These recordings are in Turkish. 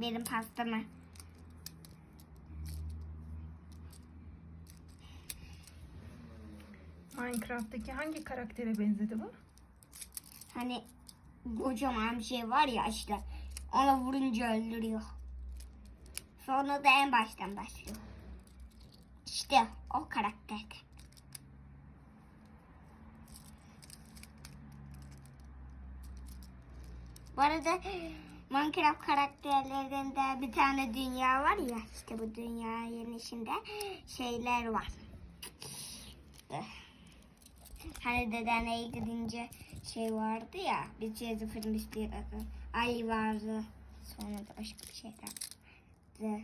benim pastamı. Minecraft'taki hangi karaktere benzedi bu? Hani kocaman bir şey var ya işte. Ona vurunca öldürüyor. Sonra da en baştan başlıyor. İşte o karakter. Bu arada Minecraft karakterlerinde bir tane dünya var ya işte bu dünyanın içinde şeyler var. Hani dedene gidince şey vardı ya bir şey fırmıştı Ali vardı sonra da başka bir şeyler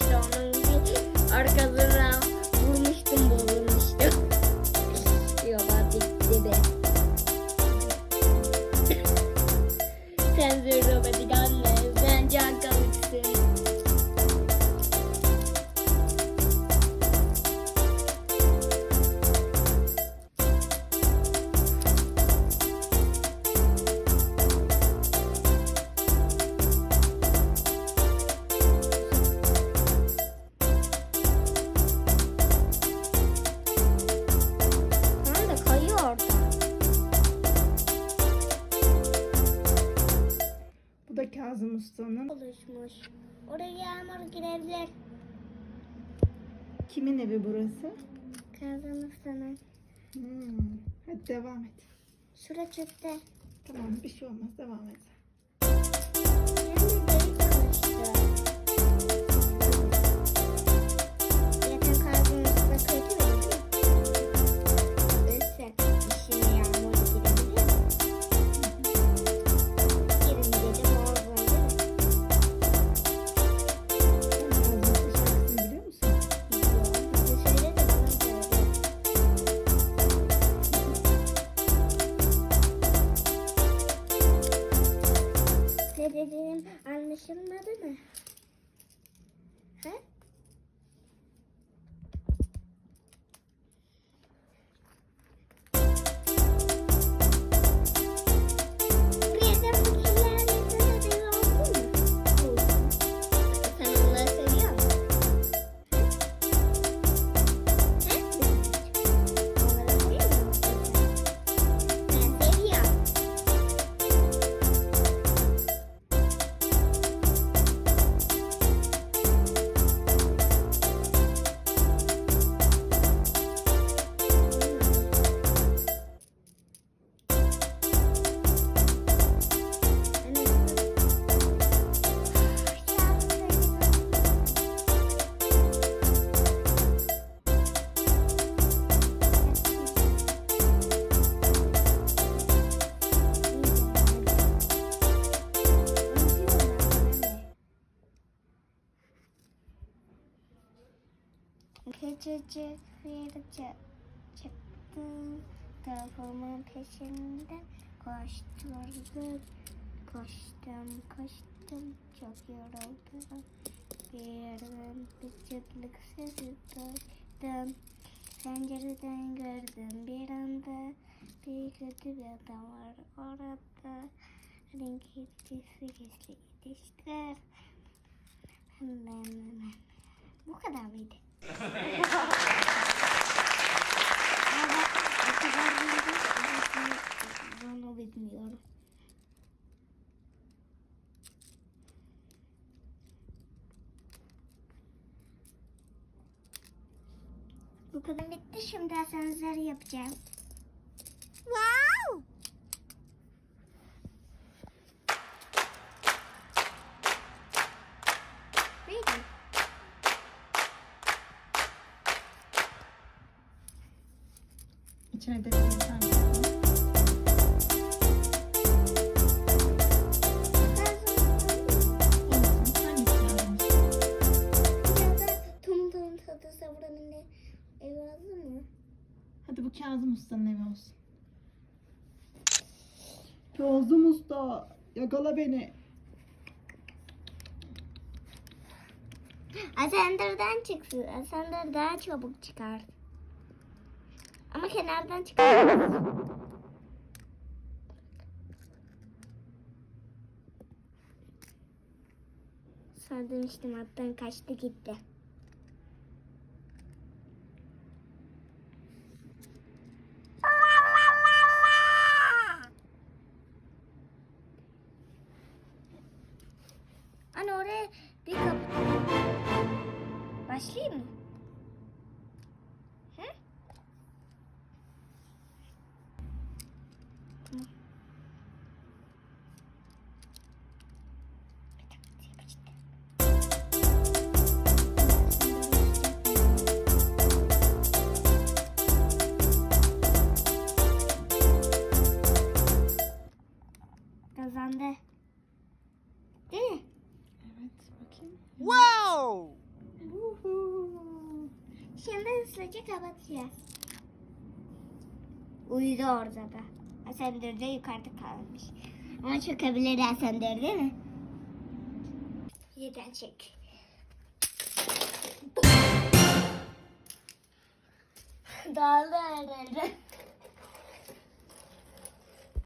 stone da Kazım Usta'nın. oluşmuş. Oraya yağmur girebilir. Kimin evi burası? Kazanırsanız. Hmm. Hadi devam et. Şura çöpte. Tamam bir şey olmaz devam et. Yani anlaşılmadı mı? He? Küçücük bir çı- çıktım. Telefonumun peşinde koşturdum. Koştum koştum çok yoruldum. Birden bir çıtlık sesi duydum. Pencereden gördüm bir anda bir kötü bir adam var orada. Renk ilişkisi gizli ilişkiler. Hemen hemen. Bu kadar mıydı? Bilmiyorum. Bu kadar bitti. Şimdi asansör yapacağım. Ev lazım mı? Hadi bu Kazım Usta'nın evi olsun. Kazım Usta yakala beni. Asender'den çıksın. Asender daha çabuk çıkar. Ama kenardan. Sana demiştim attan kaçtı gitti. Anne oraya bir kapı... Başlayayım mı? Hızlıca kapatacağız. Uyudu orada da. Asender de yukarıda kalmış. Ama çökebilir Asender değil mi? Yerden çek. Dağıldı herhalde.